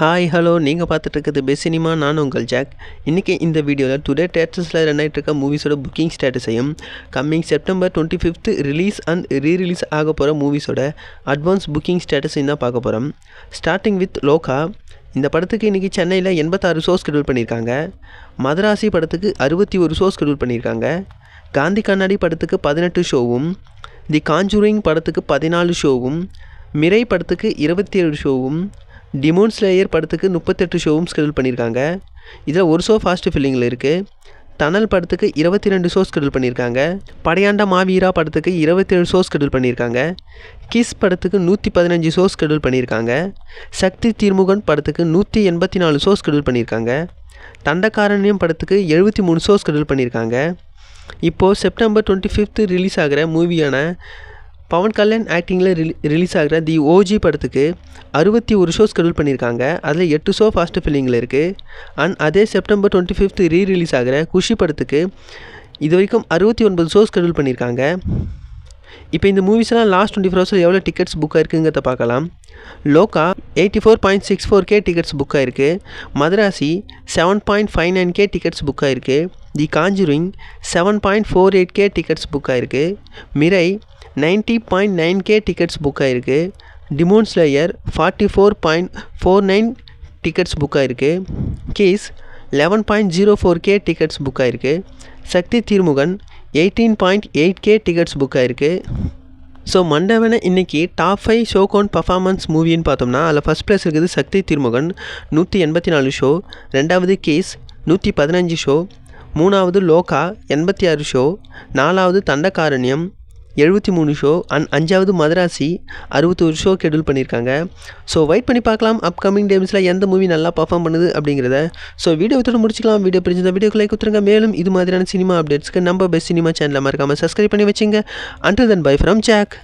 Hi hello நீங்கள் பார்த்துட்டு best cinema நான் உங்கள் ஜாக் இன்றைக்கி இந்த வீடியோவில் டுடே தேட்டர்ஸில் ரன் இருக்க மூவிஸோட booking ஸ்டேட்டஸையும் coming September twenty fifth release and re release ஆக போகிற மூவிஸோட அட்வான்ஸ் புக்கிங் ஸ்டேட்டஸையும் தான் பார்க்க போகிறோம் ஸ்டார்டிங் வித் லோகா இந்த படத்துக்கு இன்றைக்கி சென்னையில் எண்பத்தாறு ஷோ ஸ்கெடியூல் பண்ணியிருக்காங்க. மதராசி படத்துக்கு அறுபத்தி ஒரு ஷோ ஸ்கெடியூல் பண்ணியிருக்காங்க. காந்தி கண்ணாடி படத்துக்கு பதினெட்டு ஷோவும் தி காஞ்சூரிங் படத்துக்கு பதினாலு ஷோவும் மிரை படத்துக்கு இருபத்தி ஏழு ஷோவும் டிமோன் ஸ்லேயர் படத்துக்கு முப்பத்தெட்டு ஷோவும் ஸ்கெடியூல் பண்ணியிருக்காங்க. இதில் ஒரு ஷோ ஃபாஸ்ட் ஃபில்லிங்கில் இருக்குது தனல் படத்துக்கு இருபத்தி ரெண்டு ஷோ ஸ்கெடியூல் பண்ணியிருக்காங்க. படையாண்டா மாவீரா படத்துக்கு இருபத்தேழு ஷோ ஸ்கெடியூல் பண்ணியிருக்காங்க. கிஸ் படத்துக்கு நூற்றி பதினஞ்சு ஷோ ஸ்கெடியூல் பண்ணியிருக்காங்க. சக்தி திருமுகன் படத்துக்கு நூற்றி எண்பத்தி நாலு ஷோ ஸ்கெடியூல் பண்ணியிருக்காங்க. தண்டக்காரண்யம் படத்துக்கு எழுபத்தி மூணு ஷோ ஸ்கெடியூல் பண்ணியிருக்காங்க. இப்போது செப்டம்பர் டுவெண்ட்டி ஃபிஃப்த்து ரிலீஸ் ஆகிற மூவியான பவன் கல்யாண் ஆக்டிங்கில் ரிலீ ரிலீஸ் ஆகிற தி ஓஜி படத்துக்கு அறுபத்தி ஒரு ஷோ ஸ்கெடியூல் பண்ணியிருக்காங்க. அதில் எட்டு ஷோ ஃபாஸ்ட் ஃபில்லிங்கில் இருக்குது அண்ட் அதே September twenty fifth re release ஆகிற குஷி படத்துக்கு இது வரைக்கும் அறுபத்தி ஒன்பது ஷோ ஸ்கெடியூல் பண்ணியிருக்காங்க. இப்போ இந்த மூவிஸ்லாம் லாஸ்ட் டுவெண்ட்டி ஃபோர் ஹவர்ஸில் எவ்வளோ டிக்கெட்ஸ் புக் ஆயிருக்குங்கிறத பார்க்கலாம். Lokah eighty four point six four K tickets book ஆயிருக்கு. Madharaasi seven point five nine K tickets book ஆயிருக்கு. The Conjuring seven point four eight K tickets book ஆயிருக்கு. Mirai ninety point nine K tickets book ஆயிருக்கு. Demon Slayer forty four point four nine tickets book ஆயிருக்கு. Case eleven point zero four K tickets book ஆயிருக்கு. Sakthi Thirumagan eighteen point eight K tickets book ஆயிருக்கு. So மண்டவனை இன்றைக்கி top five show count performance மூவின்னு பார்த்தோம்னா அதில் first place இருக்குது சக்தி திருமுகன் நூற்றி எண்பத்தி நாலு ஷோ ரெண்டாவது கேஸ் நூற்றி பதினஞ்சு ஷோ மூணாவது லோகா எண்பத்தி ஆறு ஷோ நாலாவது தண்டகாரண்யம் எழுபத்தி மூணு ஷோ அண்ட் அஞ்சாவது மதராசி அறுபத்தோரு ஷோ ஷெடியூல் பண்ணியிருக்காங்க. ஸோ வெயிட் பண்ணி பார்க்கலாம். அப்கமிங் டேம்ஸில் எந்த மூவி நல்லா பர்ஃபார்ம் பண்ணுது அப்படிங்கிறத. ஸோ வீடியோ விட்டு முடிச்சிக்கலாம். வீடியோ பிடிச்சிருந்த வீடியோக்கு லைக் கொடுத்துருங்க. மேலும் இது மாதிரியான சினிமா அப்டேட்ஸ்க்கு நம்ம பெஸ்ட் சினிமா சேனலில் மறக்காமல் சப்ஸ்கிரைப் பண்ணி வச்சுங்க. Under then bye from Jack